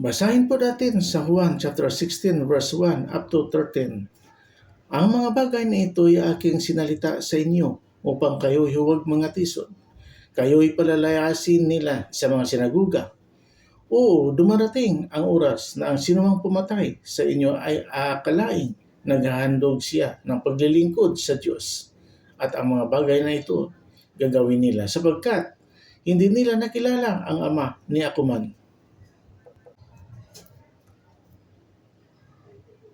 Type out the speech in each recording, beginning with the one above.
Basahin po natin sa Juan chapter 16 verse 1 up to 13. Ang mga bagay na ito ay aking sinalita sa inyo upang kayo huwag mga tisod. Kayo'y palalayasin nila sa mga sinaguga. Oo, dumarating ang oras na ang sinumang pumatay sa inyo ay aakalaing naghahandog siya ng paglilingkod sa Diyos. At ang mga bagay na ito gagawin nila sapagkat hindi nila nakilala ang Ama ni ako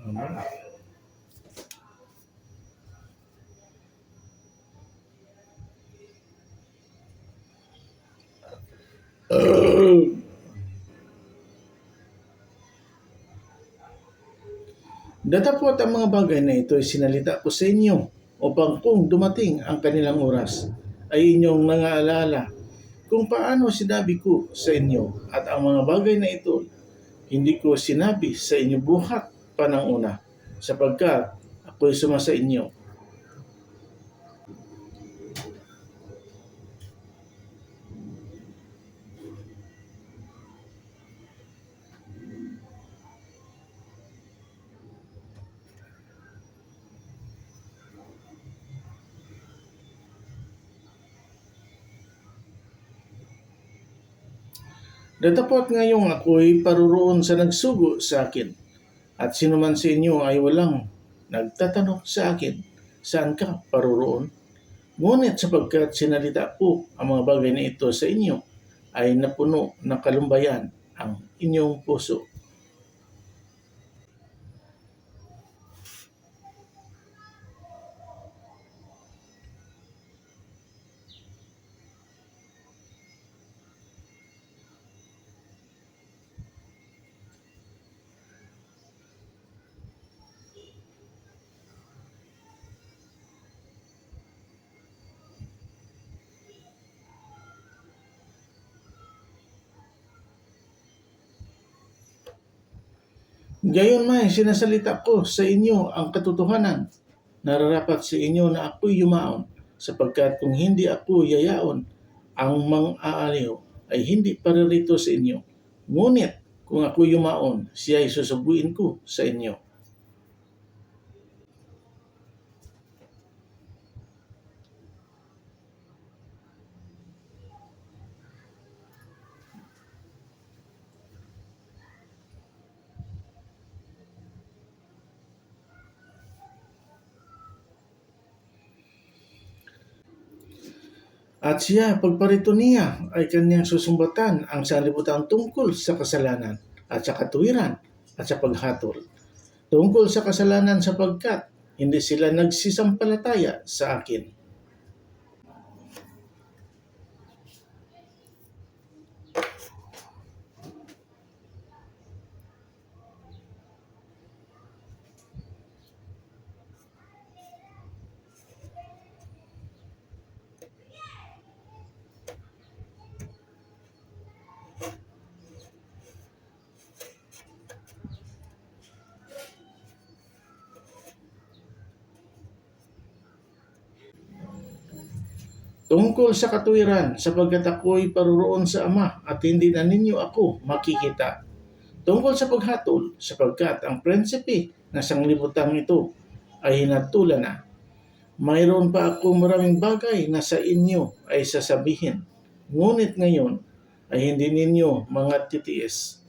Tama. Datapot ang mga bagay na ito ay sinalita ko sa inyo upang kung dumating ang kanilang oras ay inyong nangaalala kung paano sinabi ko sa inyo at ang mga bagay na ito hindi ko sinabi sa inyo buhat pa ng una sapagkat ako'y suma sa inyo. Datapot ngayong ako'y paruroon sa nagsugo sa akin. At sino man sa inyo ay walang nagtatanong sa akin, saan ka paruroon? Ngunit sapagkat sinalita ko ang mga bagay na ito sa inyo, ay napuno ng kalumbayan ang inyong puso. Gayon may sinasalita ko sa inyo ang katotohanan. Nararapat sa inyo na ako'y yumaon, sapagkat kung hindi ako yayaon, ang mang-aaliw ay hindi paririto sa inyo. Ngunit kung ako yumaon, siya ay susubuin ko sa inyo. At siya, pagparito niya, ay kanyang susumbatan ang sanlibutan tungkol sa kasalanan at sa katuwiran at sa paghatol. Tungkol sa kasalanan sapagkat hindi sila nagsisampalataya sa akin. Tungkol sa katuwiran sapagkat ako'y paruroon sa Ama at hindi na ninyo ako makikita. Tungkol sa paghatol sapagkat ang prinsipe na sanglibutang ito ay hinatulan na. Mayroon pa ako maraming bagay na sa inyo ay sasabihin. Ngunit ngayon ay hindi ninyo mga titiis.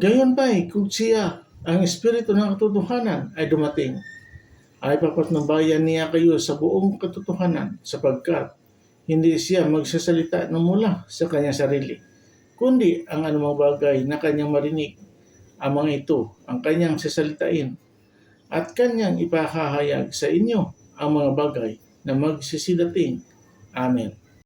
Gayon pa'y kung siya, ang Espiritu ng katotohanan ay dumating, ay papatnubayan niya kayo sa buong katotohanan sapagkat hindi siya magsasalita ng mula sa kanyang sarili, kundi ang anumang bagay na kanyang marinig, ang mga ito ang kanyang sasalitain at kanyang ipahahayag sa inyo ang mga bagay na magsisidating. Amen.